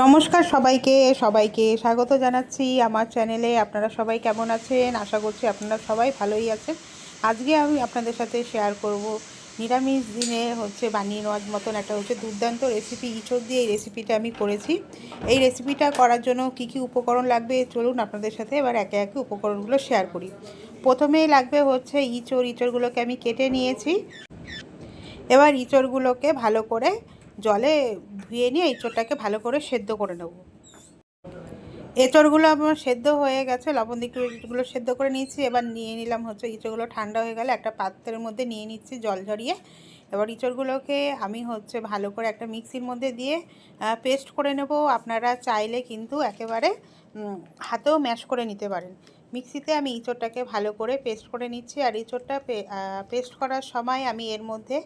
নমস্কার সবাইকে সবাইকে স্বাগত জানাচ্ছি আমার চ্যানেলে। আপনারা সবাই কেমন আছেন? আশা করছি আপনারা সবাই ভালোই আছেন। আজকে আমি আপনাদের সাথে শেয়ার করব নিরামিষ দিনে হচ্ছে বানিয়ে নেওয়ার মতন একটা হচ্ছে দুর্দান্ত রেসিপি ইঁচড় দিয়ে এই রেসিপিটা আমি করেছি। এই রেসিপিটা করার জন্য কি কি উপকরণ লাগবে? চলুন আপনাদের সাথে এবার একে একে উপকরণগুলো শেয়ার করি। প্রথমেই লাগবে হচ্ছে ইঁচড়, ইঁচড়গুলোকে আমি কেটে নিয়েছি। এবার ইঁচড়গুলোকে ভালো করে জলে ধুয়ে নিয়ে এঁচড়টাকে ভালো করে সেদ্ধ করে নেব। এঁচড়গুলো আমার সেদ্ধ হয়ে গেছে, লবণ একটু সেদ্ধ করে নিয়েছি। এবার নিয়ে নিলাম হচ্ছে ইঁচড়গুলো ঠান্ডা হয়ে গেলে একটা পাত্রের মধ্যে নিয়ে নিচ্ছি জল ঝরিয়ে। এবার ইঁচড়গুলোকে আমি হচ্ছে ভালো করে একটা মিক্সির মধ্যে দিয়ে পেস্ট করে নেব। আপনারা চাইলে কিন্তু একেবারে হাতেও ম্যাশ করে নিতে পারেন। মিক্সিতে আমি ইঁচড়টাকে ভালো করে পেস্ট করে নিচ্ছি। আর ইঁচড়টা পেস্ট করার সময় আমি এর মধ্যে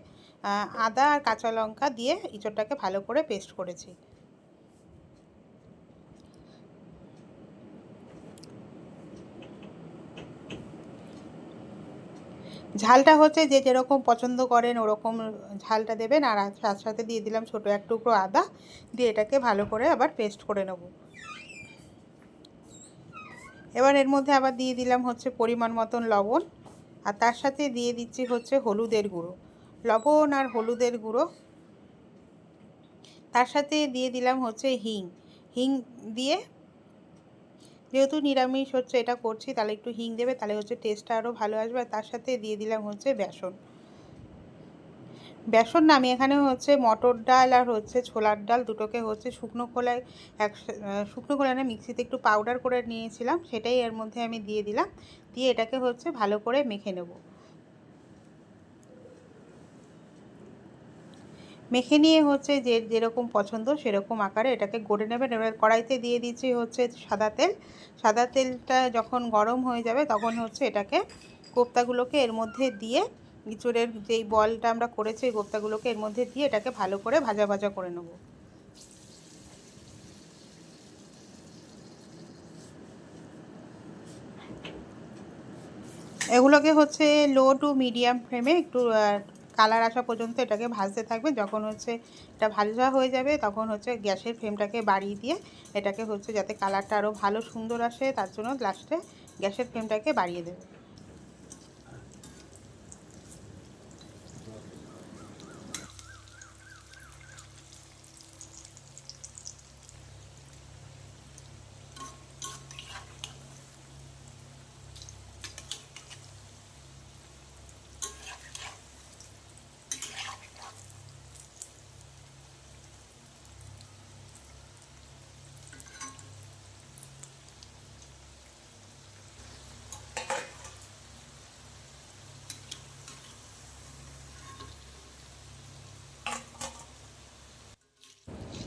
আদা আর কাঁচা লঙ্কা দিয়ে ইঁচড়টাকে ভালো করে পেস্ট করেছি। ঝালটা হচ্ছে যে যেরকম পছন্দ করেন ওরকম ঝালটা দেবেন। আর সাথে সাথে দিয়ে দিলাম ছোটো এক টুকরো আদা। দিয়ে এটাকে ভালো করে আবার পেস্ট করে নেব। এবার এর মধ্যে আবার দিয়ে দিলাম হচ্ছে পরিমাণ মতন লবণ, আর তার সাথে দিয়ে দিচ্ছি হচ্ছে হলুদের গুঁড়ো। লবণ আর হলুদের গুঁড়ো। তার সাথে দিয়ে দিলাম হচ্ছে হিং। হিং দিয়ে যেহেতু নিরামিষ হচ্ছে এটা করছি, তাহলে একটু হিং দেবে, তাহলে হচ্ছে টেস্টটা আরও ভালো আসবে। আর তার সাথে দিয়ে দিলাম হচ্ছে বেসন। বেসন না, আমি এখানে হচ্ছে মটর ডাল আর হচ্ছে ছোলার ডাল দুটোকে হচ্ছে শুকনো খোলায় এক শুকনো খোলায় না, মিক্সিতে একটু পাউডার করে নিয়েছিলাম, সেটাই এর মধ্যে আমি দিয়ে দিলাম, দিয়ে এটাকে হচ্ছে ভালো করে মেখে নেব। মেখে নিয়ে হচ্ছে যে, যেরকম পছন্দ সেরকম আকারে এটাকে গড়ে নেবেন। এবার কড়াইতে দিয়ে দিচ্ছি হচ্ছে সাদা তেল। সাদা তেলটা যখন গরম হয়ে যাবে, তখন হচ্ছে এটাকে কোপ্তাগুলোকে এর মধ্যে দিয়ে ইঁচড়ের যেই বলটা আমরা করেছি এই কোপ্তাগুলোকে এর মধ্যে দিয়ে এটাকে ভালো করে ভাজা ভাজা করে নেব। এগুলোকে হচ্ছে লো টু মিডিয়াম ফ্লেমে একটু কালার আসা পর্যন্ত এটাকে ভাজতে থাকবে। যখন হচ্ছে এটা ভাজা হয়ে যাবে, তখন হচ্ছে গ্যাসের ফ্লেমটাকে বাড়িয়ে দিয়ে এটাকে হচ্ছে যাতে কালারটা আরও ভালো সুন্দর আসে, তার জন্য লাস্টে গ্যাসের ফ্লেমটাকে বাড়িয়ে দেবে।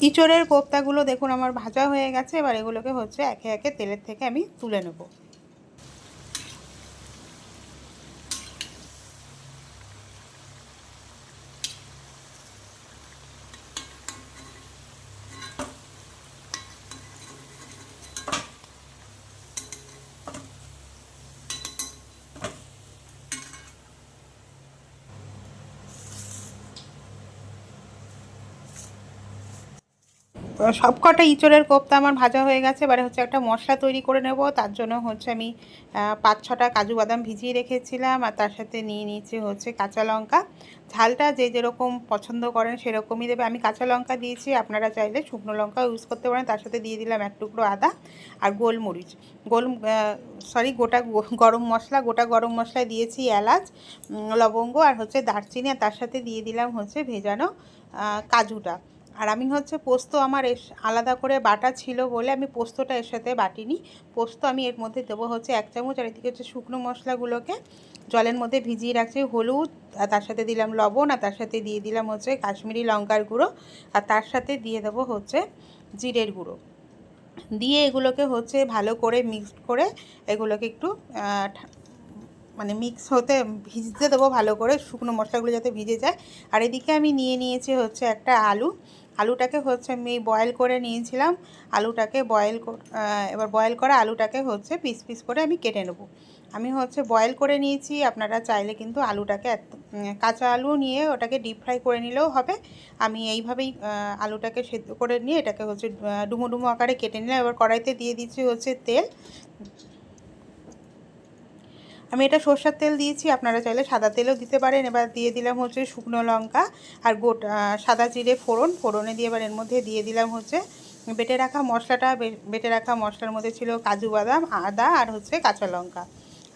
ইঁচড়ের কোপ্তাগুলো দেখুন, আমার ভাজা হয়ে গেছে। এবার এগুলোকে হচ্ছে একে একে তেলের থেকে আমি তুলে নেব। সব কটা ইঁচড়ের কোপ্তা আমার ভাজা হয়ে গেছে। এবারে হচ্ছে একটা মশলা তৈরি করে নেব। তার জন্য হচ্ছে আমি পাঁচ ছটা কাজু বাদাম ভিজিয়ে রেখেছিলাম আর তার সাথে নিয়ে নিয়েছি হচ্ছে কাঁচা লঙ্কা। ঝালটা যে যেরকম পছন্দ করেন সেরকমই দেবে। আমি কাঁচা লঙ্কা দিয়েছি, আপনারা চাইলে শুকনো লঙ্কা ইউজ করতে পারেন। তার সাথে দিয়ে দিলাম এক টুকরো আদা আর গোলমরিচ। গোল সরি গোটা গরম মশলা, গোটা গরম মশলা দিয়েছি এলাচ লবঙ্গ আর হচ্ছে দারচিনি। আর তার সাথে দিয়ে দিলাম হচ্ছে ভেজানো কাজুটা। আর আমি হচ্ছে পোস্ত আমার আলাদা করে বাটা ছিল বলে আমি পোস্তটা এর সাথে বাটিনি। পোস্ত আমি এর মধ্যে দেবো হচ্ছে এক চামচ আর এদিকে হচ্ছে শুকনো মশলাগুলোকে জলের মধ্যে ভিজিয়ে রাখছি। হলুদ, আর তার সাথে দিলাম লবণ, আর তার সাথে দিয়ে দিলাম হচ্ছে কাশ্মীরি লঙ্কার গুঁড়ো, আর তার সাথে দিয়ে দেবো হচ্ছে জিরের গুঁড়ো। দিয়ে এগুলোকে হচ্ছে ভালো করে মিক্সড করে এগুলোকে একটু মানে মিক্স হতে ভিজতে দেবো ভালো করে, শুকনো মশলাগুলো যাতে ভিজে যায়। আর এদিকে আমি নিয়ে নিয়েছি হচ্ছে একটা আলু। আলুটাকে হচ্ছে আমি বয়েল করে নিয়েছিলাম। আলুটাকে বয়েল এবার বয়েল করা আলুটাকে হচ্ছে পিস পিস করে আমি কেটে নেব। আমি হচ্ছে বয়েল করে নিয়েছি, আপনারা চাইলে কিন্তু আলুটাকে কাঁচা আলু নিয়ে ওটাকে ডিপ ফ্রাই করে নিলেও হবে। আমি এইভাবেই আলুটাকে সেদ্ধ করে নিয়ে এটাকে হচ্ছে ডুমো ডুমো আকারে কেটে নিলাম। এবার কড়াইতে দিয়ে দিচ্ছি হচ্ছে তেল। আমি এটা সর্ষের তেল দিয়েছি, আপনারা চাইলে সাদা তেলও দিতে পারেন। এবার দিয়ে দিলাম হচ্ছে শুকনো লঙ্কা আর গোটা সাদা জিরে ফোড়ন। ফোড়নে দিয়ে এবার এর মধ্যে দিয়ে দিলাম হচ্ছে বেটে রাখা মশলাটা। বেটে রাখা মশলার মধ্যে ছিল কাজু বাদাম, আদা আর হচ্ছে কাঁচা লঙ্কা।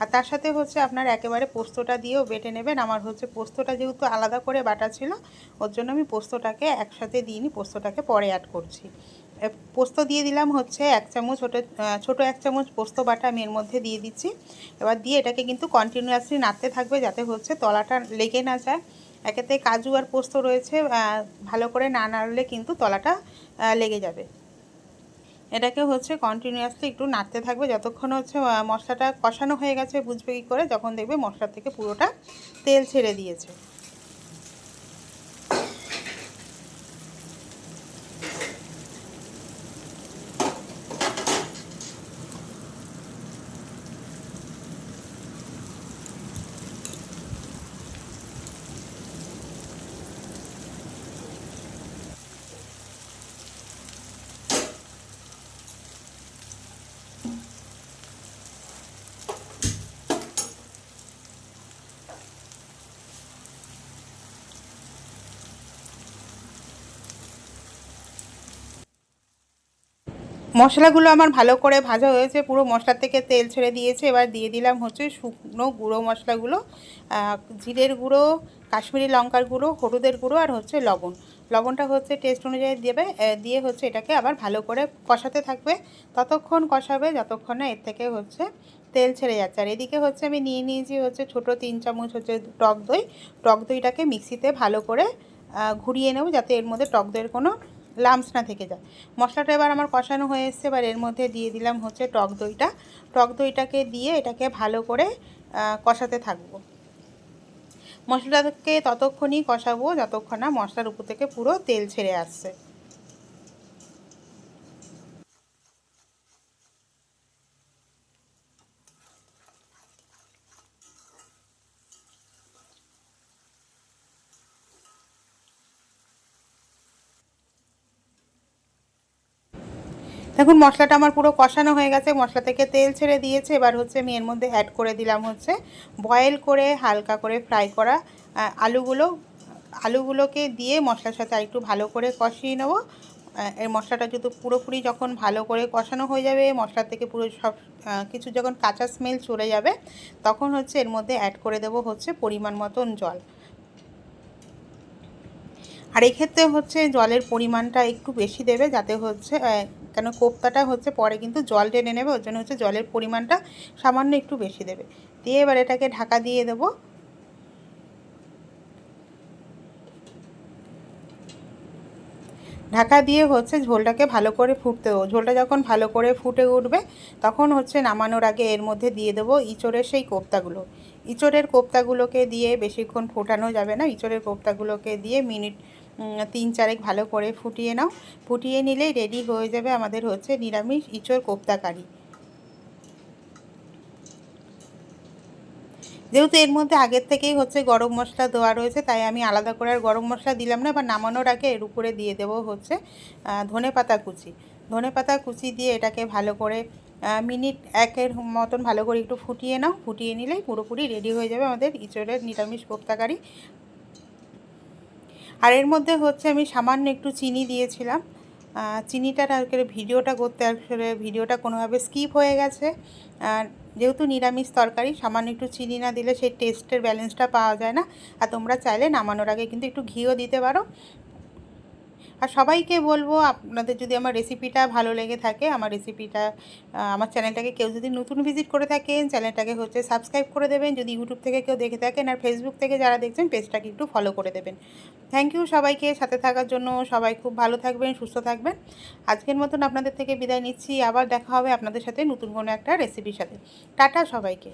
আর তার সাথে হচ্ছে আপনার একেবারে পোস্তটা দিয়েও বেটে নেবেন। আমার হচ্ছে পোস্তটা যেহেতু আলাদা করে বাটা ছিল, ওর জন্য আমি পোস্তটাকে একসাথে দিইনি, পোস্তটাকে পরে অ্যাড করছি। পোস্ত দিয়ে দিলাম হচ্ছে এক চামচ, ছোটো ছোটো এক চামচ পোস্ত বাটা আমি এর মধ্যে দিয়ে দিচ্ছি। এবার দিয়ে এটাকে কিন্তু কন্টিনিউয়াসলি নাড়তে থাকবে যাতে হচ্ছে তলাটা লেগে না যায়। একেতে কাজু আর পোস্ত রয়েছে ভালো করে না নাড়লে কিন্তু তলাটা লেগে যাবে। এটাকে হচ্ছে কন্টিনিউয়াসলি একটু নাড়তে থাকবে যতক্ষণ হচ্ছে মশলাটা কষানো হয়ে গেছে বুঝবে কী করে, যখন দেখবে মশলা থেকে পুরোটা তেল ছেড়ে দিয়েছে। মশলাগুলো আমার ভালো করে ভাজা হয়েছে, পুরো মশলা থেকে তেল ছেড়ে দিয়েছে। এবার দিয়ে দিলাম হচ্ছে শুকনো গুঁড়ো মশলাগুলো জিরের গুঁড়ো, কাশ্মীরি লঙ্কার গুঁড়ো, হলুদের গুঁড়ো আর হচ্ছে লবণ। লবণটা হচ্ছে টেস্ট অনুযায়ী দেবে দিয়ে হচ্ছে এটাকে আবার ভালো করে কষাতে থাকবে। ততক্ষণ কষাবে, যতক্ষণ না এর থেকে হচ্ছে তেল ছেড়ে যাচ্ছে। আর এদিকে হচ্ছে আমি নিয়ে নিয়েছি হচ্ছে ছোট তিন চামচ হচ্ছে টক দই। টক দইটাকে মিক্সিতে ভালো করে ঘুরিয়ে নেব, যাতে এর মধ্যে টক দইয়ের কোনো লামস না থেকে যায়। মশলাটা এবার আমার কষানো হয়ে এসছে, এবার এর মধ্যে দিয়ে দিলাম হচ্ছে টক দইটা। টক দইটাকে দিয়ে এটাকে ভালো করে কষাতে থাকব। মশলাটাকে ততক্ষণই কষাবো, যতক্ষণ না মশলার উপর থেকে পুরো তেল ছেড়ে আসছে। দেখুন, মশলাটা আমার পুরো কষানো হয়ে গেছে। মশলা থেকে তেল ছেড়ে দিয়েছে। এবার হচ্ছে আমি এর মধ্যে অ্যাড করে দিলাম হচ্ছে বয়েল করে হালকা করে ফ্রাই করা আলুগুলো। আলুগুলোকে দিয়ে মশলার সাথে আরেকটু ভালো করে কষিয়ে নেব। এর মশলাটা যদি পুরোপুরি যখন ভালো করে কষানো হয়ে যাবে মশলা থেকে পুরো সব কিছু যখন কাঁচা স্মেল চলে যাবে, তখন হচ্ছে এর মধ্যে অ্যাড করে দেবো হচ্ছে পরিমাণ মতন জল। আর এক্ষেত্রে হচ্ছে জলের পরিমাণটা একটু বেশি দেবে, যাতে হচ্ছে কেন কোপ্তাটা হচ্ছে পরে কিন্তু জল টেনে নেবে, ওর জন্য হচ্ছে জলের পরিমাণটা সামান্য একটু বেশি দেবে। দিয়ে এবার এটাকে ঢাকা দিয়ে দেবো। ঢাকা দিয়ে হচ্ছে ঝোলটাকে ভালো করে ফুটতে দেবো। ঝোলটা যখন ভালো করে ফুটে উঠবে, তখন হচ্ছে নামানোর আগে এর মধ্যে দিয়ে দেবো ইঁচড়ের সেই কোপ্তাগুলো। ইঁচড়ের কোপ্তাগুলোকে দিয়ে বেশিক্ষণ ফোটানো যাবে না। ইঁচড়ের কোপ্তাগুলোকে দিয়ে মিনিট তিন চারেক ভালো করে ফুটিয়ে নাও। ফুটিয়ে নিলেই রেডি হয়ে যাবে আমাদের হচ্ছে নিরামিষ ইঁচড় কোপ্তা কারি। যেহেতু এর মধ্যে আগের থেকেই হচ্ছে গরম মশলা দেওয়া রয়েছে, তাই আমি আলাদা করে আর গরম মশলা দিলাম না, বা নামানোর আগে এর উপরে দিয়ে দেবো হচ্ছে ধনে পাতা কুচি। ধনে পাতা কুচি দিয়ে এটাকে ভালো করে মিনিট একের মতন ভালো করে একটু ফুটিয়ে নাও। ফুটিয়ে নিলেই পুরোপুরি রেডি হয়ে যাবে আমাদের ইঁচড়ের নিরামিষ কোপ্তাকারি আর এর মধ্যে হচ্ছে আমি সামান্য একটু চিনি দিয়েছিলাম। চিনিটার আসলে ভিডিওটা করতে আসলে ভিডিওটা কোনোভাবে স্কিপ হয়ে গেছে। যেহেতু নিরামিষ তরকারি, সামান্য একটু চিনি না দিলে সেই টেস্টের ব্যালেন্সটা পাওয়া যায় না। আর তোমরা চাইলে নামানোর আগে কিন্তু একটু ঘিও দিতে পারো। আর সবাইকে বলব, আপনাদের যদি আমার রেসিপিটা ভালো লেগে থাকে, আমার রেসিপিটা আমার চ্যানেলটাকে কেউ যদি নতুন ভিজিট করে থাকেন চ্যানেলটাকে হচ্ছে সাবস্ক্রাইব করে দেবেন। যদি ইউটিউব থেকে কেউ দেখে থাকেন আর ফেসবুক থেকে যারা দেখছেন পেজটাকে একটু ফলো করে দেবেন। থ্যাংক ইউ সবাইকে, সাথে থাকার জন্য সবাই খুব ভালো থাকবেন, সুস্থ থাকবেন। আজকের মতন আপনাদের থেকে বিদায় নিচ্ছি। আবার দেখা হবে আপনাদের সাথে নতুন কোনো একটা রেসিপির সাথে। টাটা সবাইকে।